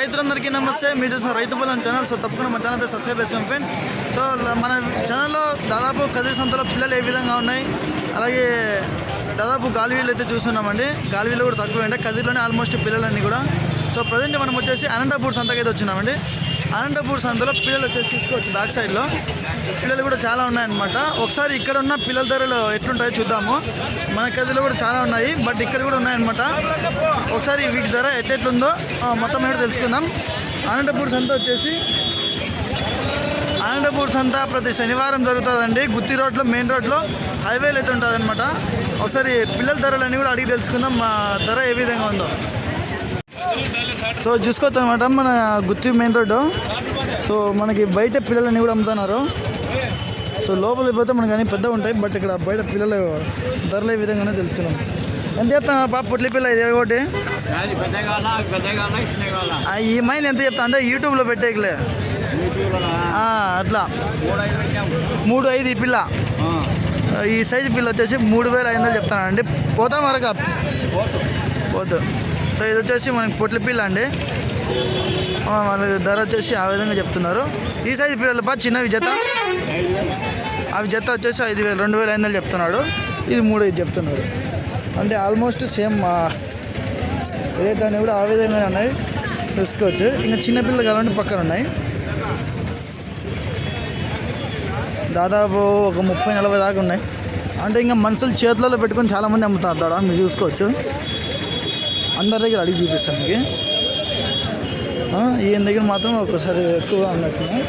రైతులందరికీ నమస్తే. మీరు చూసిన రైతు బలం ఛానల్. సో తప్పకుండా మా ఛానల్ సబ్స్క్రైబ్ చేసుకోండి ఫ్రెండ్స్. సో మన ఛానల్లో దాదాపు కదిరి సంతలో పిల్లలు ఏ విధంగా ఉన్నాయి? అలాగే దాదాపు గాలివీలు అయితే చూస్తున్నామండి. గాలివీలు కూడా తక్కువ అంటే కదిరిలోనే ఆల్మోస్ట్ పిల్లలన్నీ కూడా. సో ప్రజెంట్ మనం వచ్చేసి అనంతపూర్ సంతకైతే వచ్చినామండి. అనంతపూర్ సంతలో పిల్లలు వచ్చేసి తీసుకోవచ్చు బ్యాక్ సైడ్లో పిల్లలు కూడా చాలా ఉన్నాయన్నమాట. ఒకసారి ఇక్కడ ఉన్న పిల్లల ధరలు ఎట్లుంటాయో చూద్దాము. మన కదిలో కూడా చాలా ఉన్నాయి బట్ ఇక్కడ కూడా ఉన్నాయన్నమాట. ఒకసారి వీటి ధర ఎట్లెట్లుందో మొత్తం ఏమిటో తెలుసుకుందాం. అనంతపూర్ సంత వచ్చేసి అనంతపూర్ సంత ప్రతి శనివారం జరుగుతుందండి. గుత్తి రోడ్లో మెయిన్ రోడ్లో హైవేలు అయితే ఉంటుంది అనమాట ఒకసారి పిల్లల ధరలన్నీ కూడా అడిగి తెలుసుకుందాం మా ధర ఏ విధంగా ఉందో. సో చూసుకోవచ్చు అనమాట మన గుత్తి మెయిన్ రోడ్డు. సో మనకి బయట పిల్లలన్నీ కూడా అమ్ముతున్నారు. సో లోపలికి పోతే మనకి అన్ని పెద్దగా ఉంటాయి బట్ ఇక్కడ బయట పిల్లలు ధరలు విధంగానే తెలుసుకుందాం ఎంత చెప్తాను పాప పుట్లి పిల్ల ఇది ఒకటి? పెద్ద పెద్ద ఈ మైండ్ ఎంత చెప్తా అంటే యూట్యూబ్లో పెట్టేకలే అట్లా. మూడు ఐదు ఈ పిల్ల. ఈ సైజు పిల్ల వచ్చేసి మూడు వేల ఐదు వందలు చెప్తానండి. పోతా మరొక. పోతు. సో ఇది వచ్చేసి మనకి పొట్ల పిల్ల అండి. వాళ్ళకి వాళ్ళ ధర వచ్చేసి ఆ విధంగా చెప్తున్నారు. ఈ సైజు పిల్లలు బా చిన్నవి జత. అవి జత వచ్చేసి ఐదు వేలు రెండు వేల ఐదు వందలు చెప్తున్నాడు. ఇది మూడు ఐదు చెప్తున్నారు. అంటే ఆల్మోస్ట్ సేమ్ రేట్ అనేవి కూడా ఆ విధంగానే ఉన్నాయి. చూసుకోవచ్చు ఇంకా చిన్నపిల్లలు కావాలంటే పక్కన ఉన్నాయి. దాదాపు ఒక ముప్పై నలభై దాకా ఉన్నాయి. అంటే ఇంకా మనుషులు చేతులలో పెట్టుకొని చాలామంది అమ్ముతారు దాడా మీరు చూసుకోవచ్చు. అందరి దగ్గర అడిగి చూపిస్తాను మీకు. ఈయన దగ్గర మాత్రం ఒక్కసారి ఎక్కువగా ఉన్నట్టున్నాయి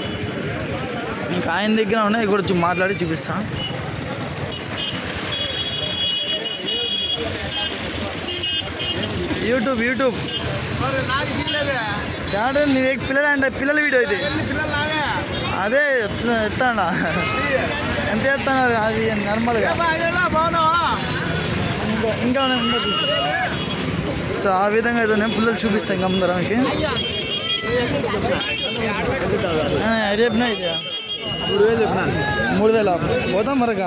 ఇంకా ఆయన దగ్గర ఉన్నాయి కూడా మాట్లాడి చూపిస్తాను యూట్యూబ్ యూట్యూబ్. యాడే నువ్వే పిల్లలు అంటే పిల్లల వీడియో ఇది. అదే ఎత్తానా ఎంత ఎత్తాను అది నార్మల్గా ఇంకా ఇంకా ఉన్నాయి, సో ఆ విధంగా అయితే నేను పిల్లలు చూపిస్తాను ఇంకా అందరానికి చెప్పినా ఇది మూడు వేలు? పోతాం మరొక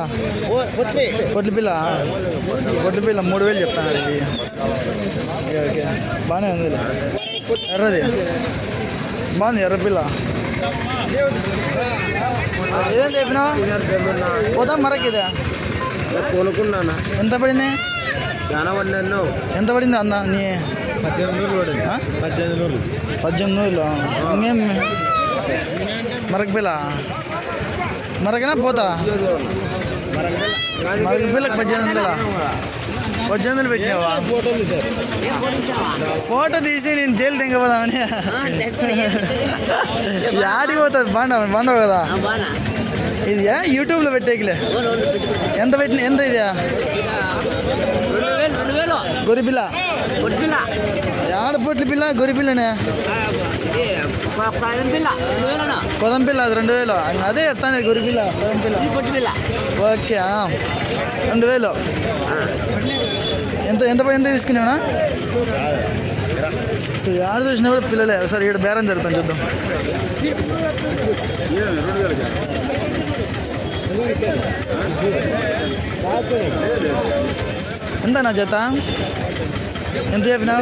పొట్లి పిల్ల? పొట్ల పిల్ల మూడు వేలు చెప్తాను ఇది ఓకే బాగానే ఉంది ఎర్రది? బాగుంది ఎర్ర పిల్ల. ఏం చెప్పినా పోతాం మరొక ఇదే? కొనుక్కున్నానా ఎంత పడింది? ఎంత పడింది అన్న నీ పద్దెనిమిది నూరు పడింది? పద్దెనిమిది నూరు పద్దెనిమిది వేలు ఇంకేం? మరక పిల్ల మరకనా పోతా? మరక పిల్లకి పద్దెనిమిది వేల పద్దెనిమిది వందలు పెట్టినావా? ఫోటో తీసి నేను జైలు తెంగపోదామని యాడికి పోతుంది బాగుండవు బాగుండవు కదా? ఇది? యూట్యూబ్లో పెట్టేకిలే. ఎంత పెట్టిన ఎంత ఇది. రెండు వేలు గొరి పిల్ల పొట్టిల్ల ఆడ పొట్ల పిల్ల? గొరి పిల్లనే పదిహేను పిల్ల రెండు వేలు కొదం పిల్ల అది రెండు వేలు. అదే చెప్తాను గొరి పిల్ల. కొదం పిల్ల పొట్టి పిల్ల. ఓకే. రెండు వేలు. ఎంత ఎంత ఎంత తీసుకున్నావునా ఆడ చూసినా కూడా పిల్లలే. సరే ఇక్కడ బేరం జరుగుతాం చూద్దాం. ఎంత నా జత ఎంత చెప్పినా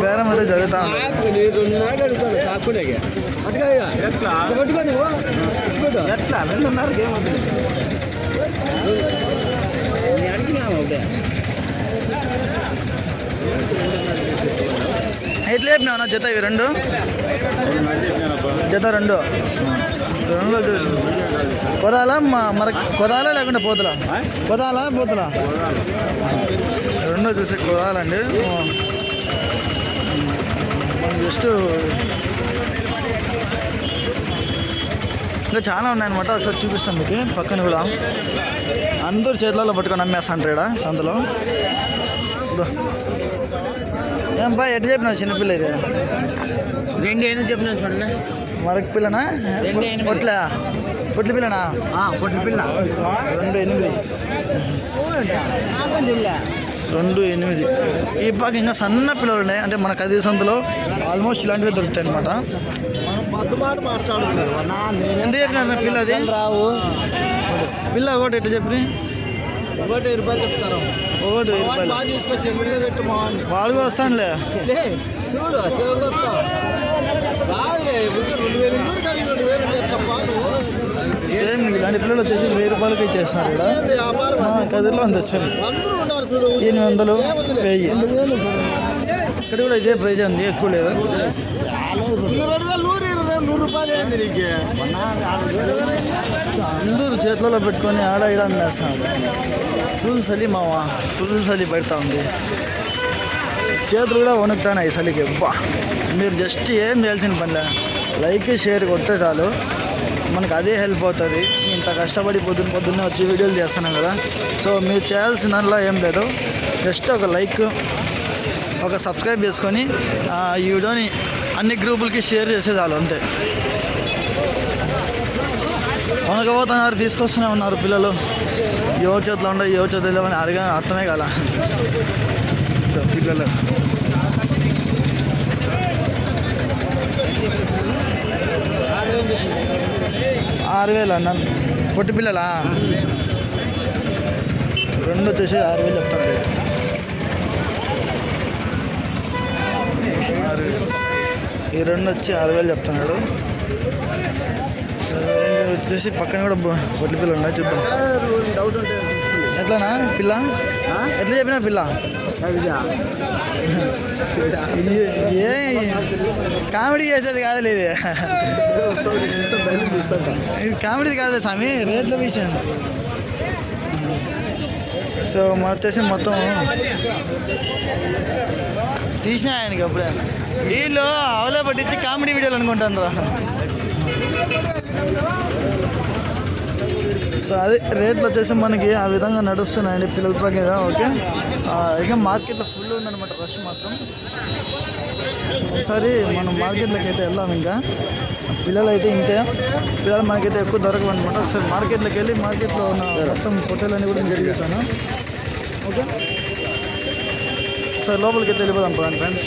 బేరం అయితే జరుగుతా ఉంది ఎట్లా రెండున్నరకి చెప్పినావు జత ఇవి రెండు? జత రెండు. రెండు చూసి. కొదాలా మా మర కొదాలా లేకుండా పోతులా? కొదాలా పోతులా? రెండో చూసి కొదాలండి. జస్ట్ ఇంకా చాలా ఉన్నాయన్నమాట. ఒకసారి చూపిస్తాను మీకు. పక్కన కూడా. అందరు చేతులలో పట్టుకొని అమ్మేస్తాంటారు ఇక్కడ సంతలో ఇదో. ఏం బా ఎట్లా చెప్పినావు చిన్నపిల్ల ఇది రెండు ఏం చెప్పినా చూడండి. మరొక పిల్లనా. పొట్ల? పొట్ల పిల్లనా? పొట్టి పిల్ల. రెండు ఎనిమిది రెండు ఎనిమిది. ఈ పాక ఇంకా సన్న పిల్లలు ఉన్నాయి. అంటే మన కదిరి సంతలో ఆల్మోస్ట్ ఇలాంటివి దొరుకుతాయి అనమాట ఎంత చెప్పిన పిల్ల అది? రావు పిల్ల ఒకటి ఎట్లా చెప్పి ఒకటి రూపాయలు చెప్తారు. ఒకటి రూపాయలు? తీసుకొచ్చి పెట్టు మా కూడా వస్తానులే చూడు సెలవులు వస్తావు రాదులే ఇప్పుడు రెండు వేలు నూరు కానీ రెండు వేలు చెప్పా నువ్వు సేమ్ ఇలాంటి పిల్లలు వచ్చేసి వెయ్యి రూపాయలకి ఇచ్చేస్తున్నారు ఇక్కడ. కదిరిలో అంత సేమ్ ఎనిమిది వందలు వెయ్యి. ఇక్కడ కూడా ఇదే ప్రైజ్ ఉంది ఎక్కువ లేదు. అందరూ చేతులలో పెట్టుకొని ఆడ ఈడ వేస్తాను ఫుల్ చలి మావా ఫుల్ చలి పెడతా ఉంది. చేతులు కూడా వణుకుతాయి చలికి. అబ్బా మీరు జస్ట్ ఏం చేయాల్సిన పనిలే లైక్ షేర్ కొడితే చాలు. మనకు అదే హెల్ప్ అవుతుంది. ఇంత కష్టపడి పొద్దున్న పొద్దున్నే వచ్చి వీడియోలు చేస్తున్నాం కదా. సో మీరు చేయాల్సినలా ఏం లేదు. జస్ట్ ఒక లైక్ ఒక సబ్స్క్రైబ్ చేసుకొని ఈ వీడియోని అన్ని గ్రూపులకి షేర్ చేసే చాలు అంతే. వనకపోతున్నారు తీసుకొస్తూనే ఉన్నారు పిల్లలు. ఎవరి చేతిలో ఉండవు ఎవరి చేతిలో అని అడగ అర్థమే కాల. పిల్లలు. ఆరు వేలు అన్న. పొట్టి పిల్లలా? రెండు వచ్చేసి ఆరు వేలు చెప్తాను. ఆరు వేలు ఈ రెండు వచ్చి ఆరు వేలు చెప్తున్నాడు. సో వచ్చేసి పక్కన కూడా పొట్టి పిల్లలు ఉన్నాయి చూద్దాం. డౌట్ ఉంటే ఎట్లానా పిల్ల? ఎట్లా చెప్పినా పిల్ల? ఏ కామెడీ చేసేది కాదులే ఇది. ఇది కామెడీ కాదు స్వామి రేట్ల విషయం. సో వచ్చేసి మొత్తం తీసిన ఆయనకి అప్పుడే. వీళ్ళు అవలే పట్టించి కామెడీ వీడియోలు అనుకుంటాను రా సో అదే రేట్లు వచ్చేసి మనకి ఆ విధంగా నడుస్తున్నాయండి పిల్లల ప్రకారం ఓకే? ఆ, ఇక మార్కెట్లో ఫుల్ ఉందన్నమాట రష్ మాత్రం. ఒకసారి మనం మార్కెట్లోకి అయితే వెళ్దాం ఇంకా. పిల్లలు అయితే ఇంతే. పిల్లలు మనకైతే ఎక్కువ దొరకవు అనమాట ఒకసారి మార్కెట్లోకి వెళ్ళి మార్కెట్లో ఉన్న మొత్తం హోటల్ కూడా నేను జరుగుతాను ఓకే? సార్ లోపలికి అయితే వెళ్ళిపోదాం పదండి ఫ్రెండ్స్